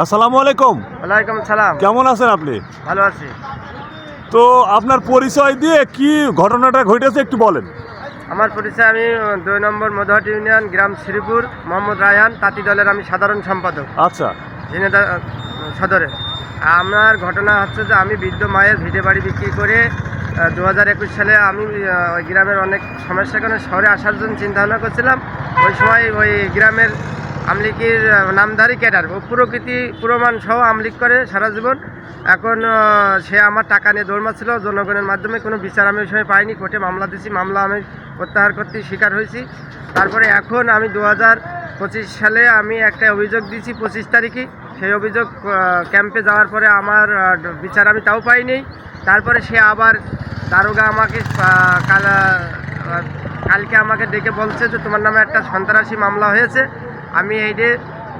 আসসালামু আলাইকুম। ওয়ালাইকুম সালাম। কেমন আছেন আপনি? ভালো আছি। তো আপনার পরিচয় দিয়ে কি ঘটনাটা ঘটেছে একটু বলেন। আমার পরিচয় আমি দুই নম্বর মধুহাট ইউনিয়ন গ্রাম শ্রীপুর মোহাম্মদ রায়হান তাঁতি দলের আমি সাধারণ সম্পাদক। আচ্ছা। ঝিনেদা সদরে। আমার ঘটনা হচ্ছে যে আমি বৃদ্ধ মায়ের ভিটে বাড়ি বিক্রি করে দু হাজার একুশ সালে আমি ওই গ্রামের অনেক সমস্যার কারণে শহরে আসার জন্য চিন্তা ভাবনা করছিলাম। ওই সময় ওই গ্রামের আমলিকির নামধারী ক্যাডার। ও প্রকৃতি পুরোমান সহ আমলিক করে সারা জীবন। এখন সে আমার টাকা নিয়ে দৌড়মাচ্ছিল জনগণের মাধ্যমে কোনো বিচার আমি ওই সময় পাইনি। কোর্টে মামলা দিয়েছি। মামলা আমি প্রত্যাহার করতে স্বীকার হয়েছি। তারপরে এখন আমি দু হাজার পঁচিশ সালে আমি একটা অভিযোগ দিয়েছি পঁচিশ তারিখে। সেই অভিযোগ ক্যাম্পে যাওয়ার পরে আমার বিচার আমি তাও পাইনি। তারপরে সে আবার দারোগা আমাকে কাল কালকে আমাকে ডেকে বলছে যে তোমার নামে একটা সন্ত্রাসী মামলা হয়েছে। আমি এই যে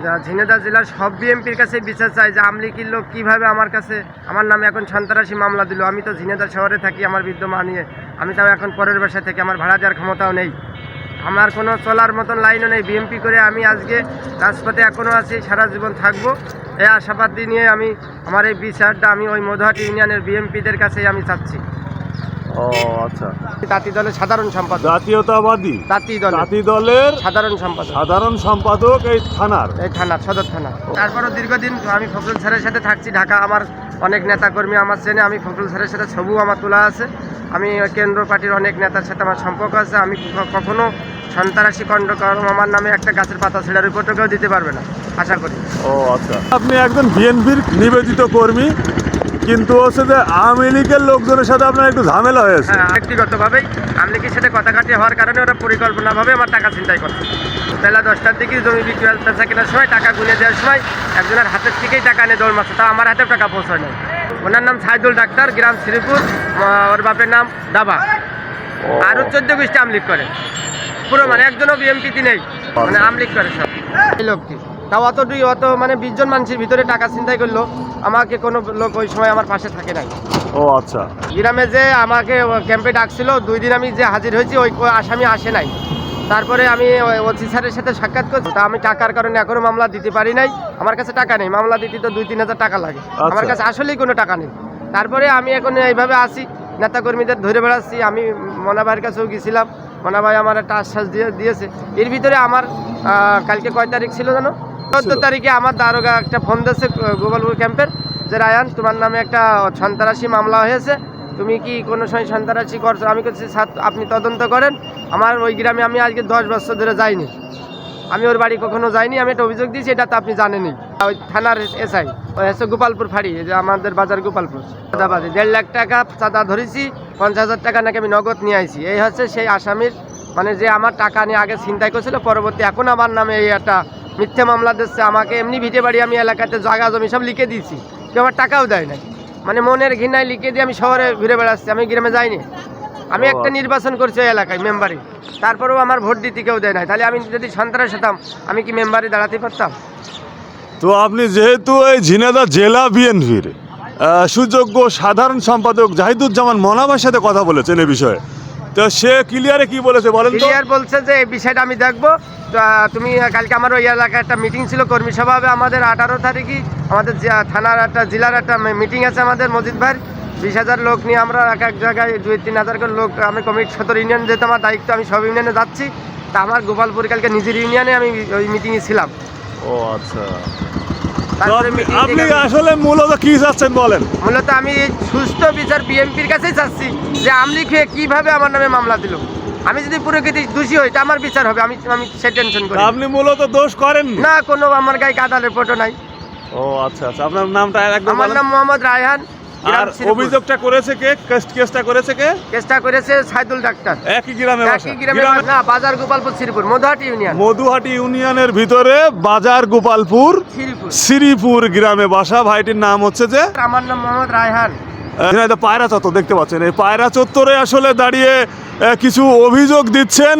আহ, ঝিনেদা জেলার সব বিএমপির কাছে বিচার চাই যে আমলিকির লোক কীভাবে আমার কাছে আমার নামে এখন সন্ত্রাসী মামলা দিল। আমি তো ঝিনেদা শহরে থাকি আমার বিদ্যমা নিয়ে। আমি তাও এখন পরের বাসায় থেকে আমার ভাড়া দেওয়ার ক্ষমতাও নেই। আমার কোনো চলার মতন লাইনও নেই। বিএমপি করে আমি আজকে রাজপথে এখনও আছি সারা জীবন থাকব। এই আশাবাদ নিয়ে আমি আমার এই বিচারটা আমি ওই মধুহাটি ইউনিয়নের বিএমপিদের কাছেই আমি চাচ্ছি। ও আচ্ছা। তাঁতি দলের সাধারণ সম্পাদক। জাতীয়তাবাদী। তাঁতি দল দলের সাধারণ সম্পাদক। সাধারণ সম্পাদক এই থানার। এই থানা সদর থানা তারপরও দীর্ঘদিন আমি ফখরুল স্যারের সাথে থাকছি। ঢাকা আমার অনেক নেতাকর্মী আমার চেনে। আমি ফখরুল স্যারের সাথে ছবিও আমার তোলা আছে। আমি কেন্দ্র পার্টির অনেক নেতার সাথে আমার সম্পর্ক আছে। আমি কখনো সন্ত্রাসী কণ্ডকর্ম আমার নামে একটা গাছের পাতা ছেড়ার রিপোর্টও কেউ দিতে পারবে না। আশা করি। ও আচ্ছা। আপনি একজন বিএনপির নিবেদিত কর্মী। কিন্তু হচ্ছে যে আওয়ামী লীগের লোকজনের সাথে আপনার একটু ঝামেলা হয়েছে। হ্যাঁ ব্যক্তিগতভাবেই আমলিকির সাথে কথা কাটি হওয়ার কারণে ওরা পরিকল্পনাভাবে আমার টাকা চিন্তাই করছে। বেলা দশটার দিকে জমি বিক্রি বেচা কেনার সময় টাকা গুনে দেওয়ার সময় একজনের হাতের থেকেই টাকা নিয়ে দৌড় মারছে তা আমার হাতেও টাকা পৌঁছায় নাই। ওনার নাম সাইদুল ডাক্তার, গ্রাম শ্রীপুর ওর বাপের নাম দাবা। আরও চোদ্দ গোষ্ঠী আমলিক করে। পুরো মানে একজনও বিএমপিতে নেই। মানে আমলিক করে সব। এই লোকটি। তাও অত দুই অত মানে বিশ জন মানুষের ভিতরে টাকা চিন্তাই করল। আমাকে কোনো লোক ওই সময় আমার পাশে থাকে নাই। ও আচ্ছা। গ্রামে যে আমাকে ক্যাম্পে ডাকছিল দুই দিন আমি যে হাজির হয়েছি ওই আসামি আসে নাই। তারপরে আমি ওসি স্যারের সাথে সাক্ষাৎ করছি। তা আমি টাকার কারণে এখনও মামলা দিতে পারি নাই। আমার কাছে টাকা নেই। মামলা দিতে তো দুই তিন হাজার টাকা লাগে। আমার কাছে আসলেই কোনো টাকা নেই। তারপরে আমি এখন এইভাবে আসি নেতাকর্মীদের ধরে বেড়াচ্ছি। আমি মনা ভাইয়ের কাছেও গেছিলাম। মনা ভাই আমার একটা আশ্বাস দিয়ে দিয়েছে। এর ভিতরে আমার কালকে কয় তারিখ ছিল জানো? চোদ্দ তারিখে আমার দারোগা একটা ফোন দিয়েছে গোপালপুর ক্যাম্পের। যে রায়ান তোমার নামে একটা সন্ত্রাসী মামলা হয়েছে। তুমি কি কোনো সময় সন্ত্রাসী করছ? আমি বলছি স্যার আপনি তদন্ত করেন। আমার ওই গ্রামে আমি আজকে দশ বছর ধরে যাইনি। আমি ওর বাড়ি কখনো যাইনি। আমি একটা অভিযোগ দিয়েছি এটা তো আপনি জানেনই। ওই থানার এসআই ওই হচ্ছে গোপালপুর ফাঁড়ি যে আমাদের বাজার গোপালপুর। চাঁদাবাজি দেড় লাখ টাকা চাঁদা ধরেছি পঞ্চাশ হাজার টাকা নাকি আমি নগদ নিয়ে আইছি। এই হচ্ছে সেই আসামির মানে যে আমার টাকা নিয়ে আগে ছিনতাই করেছিল পরবর্তী এখন আমার নামে এই একটা মিথ্যে মামলা দিচ্ছে আমাকে এমনি ভিটে বাড়ি আমি এলাকাতে জায়গা জমি সব লিখে দিয়েছি। কেউ আমার টাকাও দেয় নাই। মানে মনের ঘৃণায় লিখে দিয়ে আমি শহরে ঘুরে বেড়াচ্ছি আমি গ্রামে যাইনি। আমি একটা নির্বাচন করছি ওই এলাকায় মেম্বারি। তারপরেও আমার ভোট দিতে কেউ দেয় নাই। তাহলে আমি যদি সন্ত্রাস হতাম আমি কি মেম্বারে দাঁড়াতে পারতাম? তো আপনি যেহেতু এই ঝিনাদা জেলা বিএনপির সুযোগ্য সাধারণ সম্পাদক জাহিদুজ্জামান মনাবার সাথে কথা বলেছেন এ বিষয়ে তো সে ক্লিয়ারে কি বলেছে বলেন ক্লিয়ার বলছে যে এই বিষয়টা আমি দেখব। তুমি কালকে আমার ওই এলাকায় একটা মিটিং ছিল কর্মী সভা হবে আমাদের আঠারো তারিখই। আমাদের থানার একটা জেলার একটা মিটিং আছে আমাদের মসজিদ ভাই বিশ হাজার লোক নিয়ে আমরা এক এক জায়গায় দুই তিন হাজার করে লোক আমি কমিটি সদর ইউনিয়ন যেহেতু আমার দায়িত্ব আমি সব ইউনিয়নে যাচ্ছি। তা আমার গোপালপুর কালকে নিজের ইউনিয়নে আমি ওই মিটিংয়ে ছিলাম। ও আচ্ছা। তারপরে আপনি- আসলে মূলত কি চাচ্ছেন বলেন? মূলত আমি এই সুস্থ বিচার বিএনপির কাছেই চাচ্ছি যে আমলি খেয়ে কীভাবে আমার নামে মামলা দিল। আমি যদি প্রকৃতি দোষী হই তা আমার বিচার হবে আমি আমি সে টেনশন করি আপনি মূলত দোষ করেন না? কোনো আমার গায়ে কাদালের ফটো নাই। ও আচ্ছা আচ্ছা আপনার নামটা একদম আমার। নাম মোহাম্মদ রায়হান আর অভিযোগটা করেছে কে? কেস- কেসটা করেছে কে? চেষ্টা করেছে সাইদুল ডাক্তার। একই গ্রামে বাসা। একই গ্রামে না বাজার গোপালপুর শ্রীপুর মধুহাটি ইউনিয়ন। মধুহাটি ইউনিয়নের ভিতরে বাজার গোপালপুর শ্রীপুর। গ্রামে বাসা। ভাইটির নাম হচ্ছে যে আমার নাম মোহাম্মদ রায়হান। পায়রা চত্বর দেখতে পাচ্ছেন। এই পায়রা চত্বরে আসলে দাঁড়িয়ে কিছু অভিযোগ দিচ্ছেন।